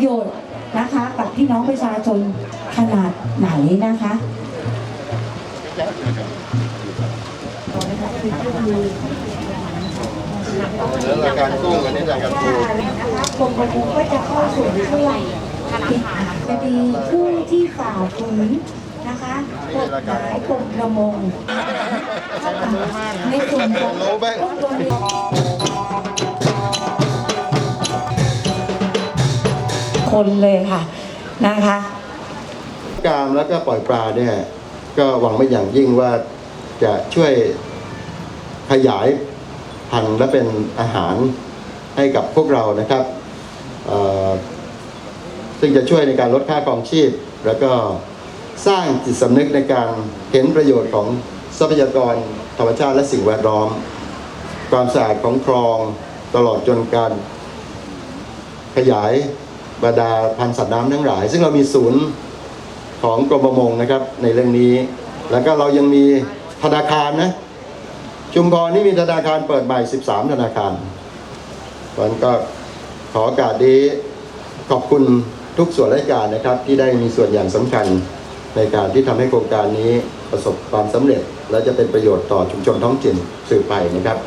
ประโยชน์นะคะกับพี่น้องประชาชนขนาดไหนนะคะแล้วรายการกุ้งอันนี้รายการปูนะคะกรมประมงก็จะเข้าสู่ช่วงปิดคดีผู้ที่ฝ่าฝืนนะคะกฎหมายกรมประมงในส่วนของ นเลยค่ะนะคะกามแล้วก็ปล่อยปลาเนี่ยก็หวังไม่อย่างยิ่งว่าจะช่วยขยายพันธุ์และเป็นอาหารให้กับพวกเรานะครับ ซึ่งจะช่วยในการลดค่าครองชีพ แล้วก็สร้างจิตสำนึกในการเห็นประโยชน์ของทรัพยากรธรรมชาติและสิ่งแวดล้อม ความสะอาดของคลองตลอดจนการขยาย บรรดาพันธุ์สัตว์น้ำทั้งหลาย ซึ่งเรามีศูนย์ของกรมประมงนะครับในเรื่องนี้ แล้วก็เรายังมีธนาคารนะชุมพรนี่มีธนาคารเปิดใหม่ 13 ธนาคารวันก็ขอโอกาสนี้ขอบคุณทุกส่วนราชการนะครับ ที่ได้มีส่วนอย่างสำคัญในการที่ทำให้โครงการนี้ประสบความสำเร็จ และจะเป็นประโยชน์ต่อชุมชนท้องถิ่นสืบไปนะครับ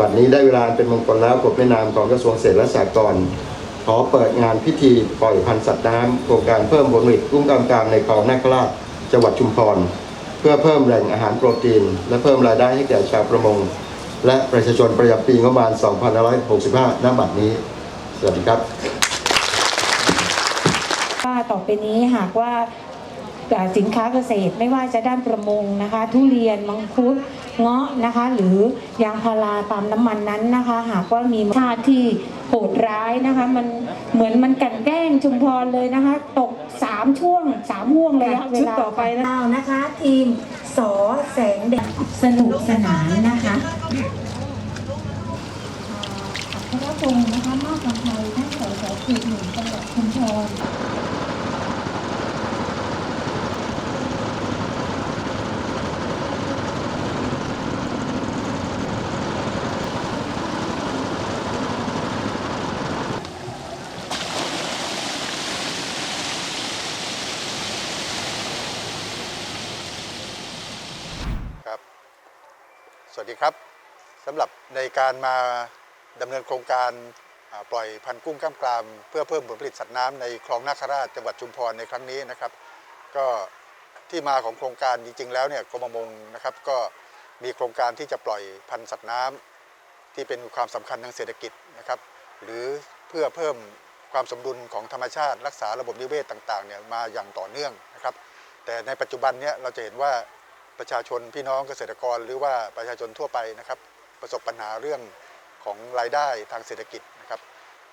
วันนี้ได้เวลาเป็นมงคลแล้วกบในนามของกระทรวงเกษตรและสหกรณ์ ขอเปิดงานพิธีปล่อยพันธุ์สัตว์น้ำโครงการเพิ่มผลผลิตกุ้งกล้ามกามในคลองนาคราชจังหวัดชุมพร เพื่อเพิ่มแหล่งอาหารโปรตีน และเพิ่มรายได้ให้แก่ชาวประมง และประชาชนประจำปีงบประมาณ 2565หน้าบัดนี้ สวัสดีครับ ว่าต่อไปนี้หากว่า สินค้าเกษตรไม่ว่าจะด้านประมงนะคะ ทุเรียนมังคุดเงาะนะคะ หรือยางพาราปาล์มน้ำมันนั้นนะคะ หากว่ามีชาติที่โหดร้ายนะคะ มันเหมือนมันกลันแกล้งชุมพรเลยนะคะ ตกสามช่วงสามห่วงระยะเวลาชุดต่อไปนะเรานะคะ ทีมสอแสงเด็กสนุกสนานนะคะพระพงศ์นะคะมากกว่าไทยท่านสสเขตหนึ่งจังหวัดชุมพร สวัสดีครับสำหรับในการมาดำเนินโครงการปล่อยพันธุ์กุ้งกล้ามกราม เพื่อเพิ่มผลผลิตสัตว์น้ำในคลองนาคราชจังหวัดชุมพรในครั้งนี้นะครับ ก็ที่มาของโครงการจริงๆแล้วเนี่ยกรมประมงนะครับ ก็มีโครงการที่จะปล่อยพันธุ์สัตว์น้ำที่เป็นความสำคัญทางเศรษฐกิจนะครับ หรือเพื่อเพิ่มความสมดุลของธรรมชาติ รักษาระบบนิเวศต่างๆเนี่ยมาอย่างต่อเนื่องนะครับ แต่ในปัจจุบันเนี่ยเราจะเห็นว่า ประชาชนพี่น้องเกษตรกร หรือว่าประชาชนทั่วไปนะครับ ประสบปัญหาเรื่องของรายได้ทางเศรษฐกิจนะครับ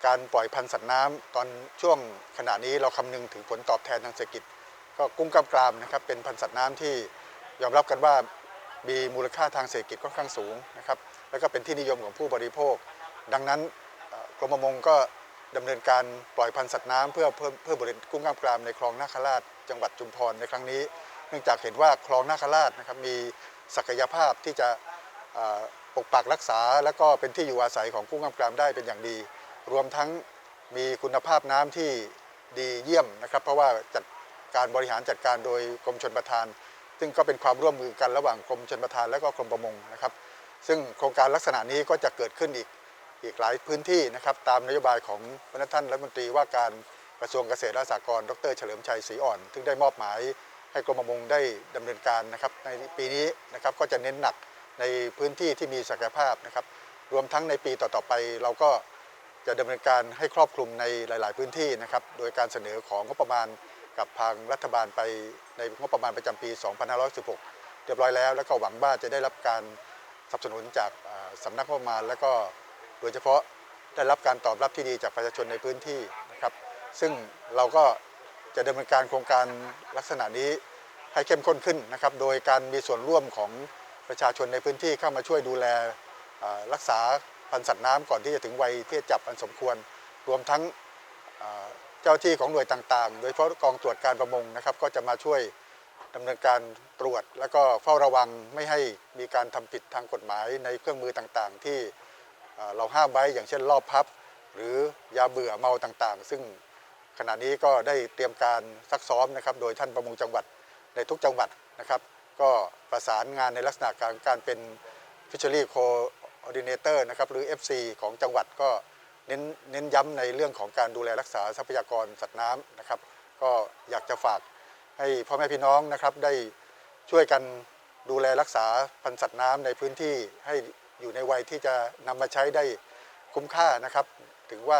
การปล่อยพันธุ์สัตว์น้ำตอนช่วงขณะนี้เราคำนึงถึงผลตอบแทนทางเศรษฐกิจ ก็กุ้งกล้ามกรามนะครับเป็นพันธุ์สัตว์น้ำที่ยอมรับกันว่ามีมูลค่าทางเศรษฐกิจค่อนข้างสูงนะครับแล้วก็เป็นที่นิยมของผู้บริโภค ดังนั้นกรมประมงก็ดำเนินการปล่อยพันธุ์สัตว์น้ำเพื่อเพิ่มเพื่อบริเวณกุ้งกล้ามกรามในคลองนาคราชจังหวัดจุมพรในครั้งนี้ เนื่องจากเห็นว่าคลองนาคราชนะครับมีศักยภาพที่จะปกปักรักษา และก็เป็นที่อยู่อาศัยของกุ้งกล้ามกรามได้เป็นอย่างดี รวมทั้งมีคุณภาพน้ำที่ดีเยี่ยมนะครับ เพราะว่าจัดการบริหารจัดการโดยกรมชนประทาน ซึ่งก็เป็นความร่วมมือกันระหว่างกรมชนประทานและก็กรมประมงนะครับ ซึ่งโครงการลักษณะนี้ก็จะเกิดขึ้นอีกอีกหลายพื้นที่นะครับ ตามนโยบายของพระท่านรัฐมนตรีว่าการกระทรวงเกษตรและสหกรณ์ดร เฉลิมชัยศรีอ่อน ซึ่งได้มอบหมาย ให้กรมประมงได้ดำเนินการนะครับในปีนี้นะครับก็จะเน้นหนักในพื้นที่ที่มีศักยภาพนะครับ รวมทั้งในปีต่อๆไป เราก็จะดำเนินการให้ครอบคลุมในหลาย ๆ พื้นที่นะครับ โดยการเสนอของงบประมาณกับทางรัฐบาลไปในงบประมาณประจำปี 2516 เรียบร้อยแล้ว แล้วก็หวังว่าจะได้รับการสนับสนุนจากอ่าสำนักงบประมาณ แล้วก็โดยเฉพาะได้รับการตอบรับที่ดีจากประชาชนในพื้นที่นะครับ ซึ่งเราก็จะดำเนินการโครงการลักษณะนี้ ให้เข้มข้นขึ้นนะครับ โดยการมีส่วนร่วมของประชาชนในพื้นที่เข้ามาช่วยดูแลรักษาพันธุ์สัตว์น้ำก่อนที่จะถึงวัยที่จะจับอันสมควร รวมทั้งเจ้าที่ของหน่วยต่างๆ โดยเฉพาะกองตรวจการประมงนะครับ ก็จะมาช่วยดำเนินการตรวจ แล้วก็เฝ้าระวังไม่ให้มีการทำผิดทางกฎหมายในเครื่องมือต่างๆ ที่เราห้ามไว้อย่างเช่นรอบพับ หรือยาเบื่อเมาต่างๆ ซึ่งขณะนี้ก็ได้เตรียมการซักซ้อมนะครับ โดยท่านประมงจังหวัด ในทุกจังหวัดนะครับ ก็ประสานงานในลักษณะการการเป็น Fishery Coordinator นะครับหรือ FC ของจังหวัดก็เน้นเน้นย้ำในเรื่องของการดูแลรักษาทรัพยากรสัตว์น้ำนะครับ ก็อยากจะฝากให้พ่อแม่พี่น้องนะครับได้ช่วยกันดูแลรักษาพันธุ์สัตว์น้ำในพื้นที่ให้อยู่ในวัยที่จะนำมาใช้ได้คุ้มค่านะครับ ถึงว่า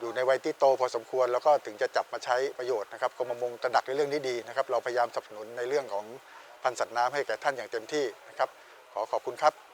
อยู่ในวัยที่โตพอสมควร แล้วก็ถึงจะจับมาใช้ประโยชน์นะครับกรมประมงตระหนักในเรื่องนี้ดีนะครับ เราพยายามสนับสนุนในเรื่องของพันธุ์สัตว์น้ำให้แก่ท่านอย่างเต็มที่นะครับ ขอขอบคุณครับ